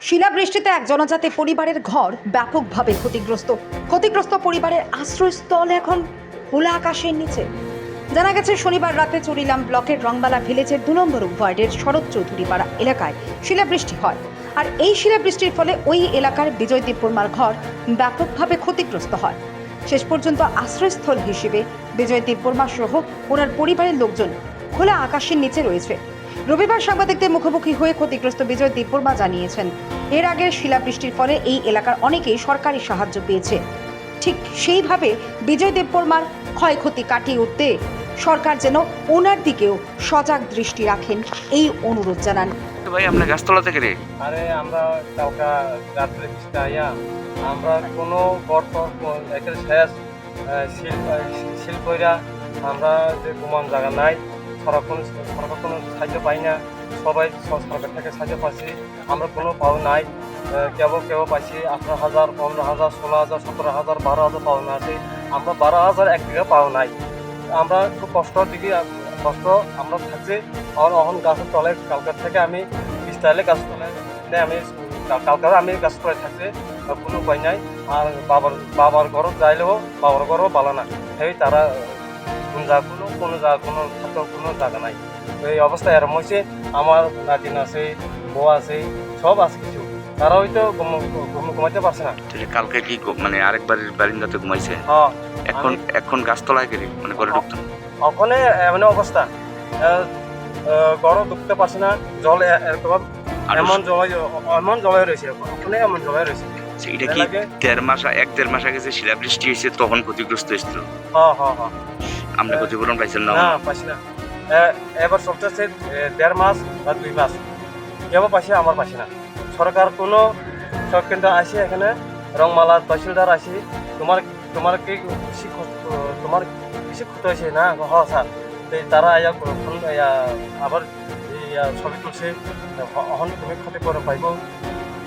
শিলাবৃষ্টিতে এক জনজাতি পরিবারের ঘর ব্যাপকভাবে ক্ষতিগ্রস্ত। ক্ষতিগ্রস্ত পরিবারের আশ্রয়স্থল এখন খোলা আকাশের নিচে। জানা গেছে, শনিবার রাতে চুরিলাম ব্লকের রংবালা ভিলেজের দু নম্বর ওয়ার্ডের শরৎ চৌধুরীপাড়া এলাকায় শিলাবৃষ্টি হয়। আর এই শিলাবৃষ্টির ফলে ওই এলাকার বিজয় দেববর্মার ঘর ব্যাপকভাবে ক্ষতিগ্রস্ত হয়। শেষ পর্যন্ত আশ্রয়স্থল হিসেবে বিজয় দেববর্মা সহ ওনার পরিবারের লোকজন খোলা আকাশের নিচে রয়েছে। রবিবার সাংবাদিকদের মুখোমুখি হয়ে ক্ষতিগ্রস্ত বিজয় দেববর্মা জানিয়েছেন এর আগে শিলাবৃষ্টির ফলে এই এলাকার অনেকেই সরকারি সাহায্য পেয়েছে। ঠিক সেইভাবে বিজয় দেববর্মার ক্ষয়ক্ষতি কাটিয়ে উঠতে সরকার যেন ওনার দিকেও সজাগ দৃষ্টি রাখেন এই অনুরোধ জানান। ভাই আপনার গাছতলা থেকে রে? আরে আমরা কালকা রাত্রে আইয়া আমরা কোনো গর্ত একের শেষ শিল কইরা আমরা যে ঘুমান জায়গা নাই। সরকার কোনো সরকার কোনো সাহায্য পাই না। সবাই সরকার থেকে সাহায্য পাচ্ছি। আমরা কোনো পাও নাই। কেউ কেউ পাইছি আঠারো হাজার, পনেরো হাজার, ষোলো হাজার, সতেরো হাজার, বারো হাজার পাও না আছে। আমরা বারো হাজার এক বিঘা পাও নাই। আমরা খুব কষ্টর দিকে কষ্ট আমরা থাকছি। আর অহন গাছের তলে কালকার থেকে আমি স্টাইলে গাছ তলে নে আমি কাল- কালকার আমি গাছ তলে থাকছি। কোনো উপায় নাই। আর বাবার বাবার ঘরও যাইলেও বাবার ঘরও পালা না। সেই তারা যা কোনো কোনো যা কোনো থাকার কোনো জায়গা নাই। এই অবস্থায় এরম হয়েছে আমার নাতিন আছে বউ আছে সব আছে কিছু। তারা হয়তো ঘুম ঘুমাইতে পারছে না। কালকে কি মানে আরেকবার বারিন্দাতে ঘুমাইছে? এখন আমি- এখন গাছতলায় গেলে মানে ঘরে ঢুকতাম ওখানে এমন অবস্থা গরম ঢুকতে পারছে না জল এরকম এমন জল এমন জলে রয়েছে ওখানে এমন জলে রয়েছে। এটা কি দেড় মাস এক দেড় মাস আগে যে শিলাবৃষ্টি হয়েছে তখন ক্ষতিগ্রস্ত হয়েছিল? হ্যাঁ হ্যাঁ হ্যাঁ আপনি ক্ষতিপূরণ পাইছেন না। না পাচ্ছি না। এবার এ, দেড় মাস বা দুই মাস। কেবল পাচ্ছি আমার পাচ্ছি না। সরকার কোনো সব কেন্দ্র আসে এখানে রংমালা তহসিলদার আসি তোমার তোমার কি বেশি তোমার বেশি ক্ষতি হয়েছে না হ স্যার তারা আয়া আবার ছবি তুলছে। অহন তুমি ক্ষতি করে পাইব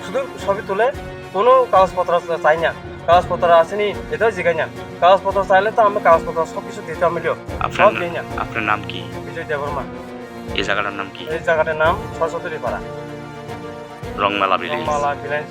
শুধু ছবি তুলে কোনো কাগজপত্র চাই না। কাগজপত্র আসেনি এটাও জিগাই না কাগজপত্র চাইলে তো আমি কাগজপত্র সব কিছু দিতে মিলিও আপনার সব দিই না আপনার নাম কি? বিজয় দেবর্মা এই জায়গাটার নাম কি? এই জায়গাটার নাম সরস্বতী পাড়া। রংমালা ভিলেজ। রংমালা ভিলেজ।